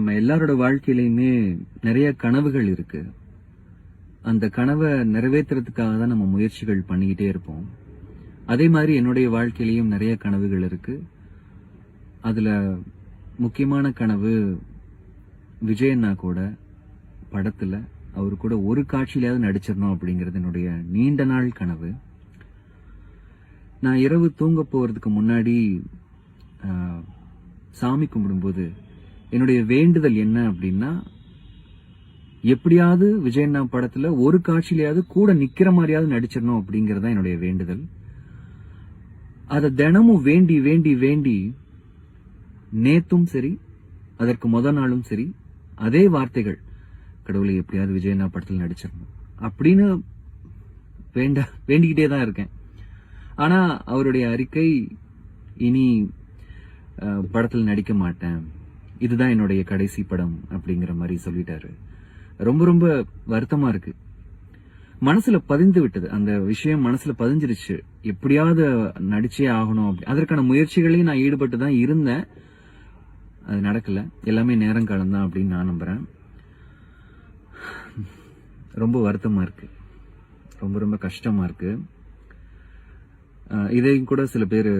நம்ம எல்லாரோட வாழ்க்கையிலையுமே நிறைய கனவுகள் இருக்கு. அந்த கனவை நிறைவேற்றுறதுக்காக தான் நம்ம முயற்சிகள் பண்ணிக்கிட்டே இருப்போம். அதே மாதிரி என்னுடைய வாழ்க்கையிலையும் நிறைய கனவுகள் இருக்கு. அதுல முக்கியமான கனவு விஜயண்ணா கூட படத்துல அவர் கூட ஒரு காட்சியிலாவது நடிச்சிடணும் அப்படிங்கிறது என்னுடைய நீண்ட நாள் கனவு. நான் இரவு தூங்க போறதுக்கு முன்னாடி சாமி கும்பிடும்போது என்னுடைய வேண்டுதல் என்ன அப்படின்னா எப்படியாவது விஜயண்ணா படத்துல ஒரு காட்சியிலையாவது கூட நிக்கிற மாதிரியாவது நடிச்சிடணும் அப்படிங்கறத தான் என்னுடைய வேண்டுதல். அதை தினமும் வேண்டி வேண்டி வேண்டி நேத்தும் சரி அதற்கு முத நாளும் சரி அதே வார்த்தைகள் கடவுளை எப்படியாவது விஜயண்ணா படத்தில் நடிச்சிடணும் அப்படின்னு வேண்ட வேண்டிக்கிட்டே தான் இருக்கேன். ஆனா அவருடைய அறிக்கை இனி படத்தில் நடிக்க மாட்டேன். இதுதான் என்னுடைய கடைசி படம் அப்படிங்கிற மாதிரி சொல்லிட்டாரு. ரொம்ப ரொம்ப வருத்தமா இருக்கு. மனசுல பதிந்து விட்டது. அந்த விஷயம் மனசுல பதிஞ்சிருச்சு. எப்படியாவது நடிச்சே ஆகணும் அப்படி. அதற்கான முயற்சிகளையும் நான் ஈடுபட்டு தான் இருந்தேன். அது நடக்கல. எல்லாமே நேரம் காலம் தான் அப்படின்னு நான் நம்புறேன். ரொம்ப வருத்தமா இருக்கு. ரொம்ப ரொம்ப கஷ்டமா இருக்கு. இதையும் கூட சில பேர்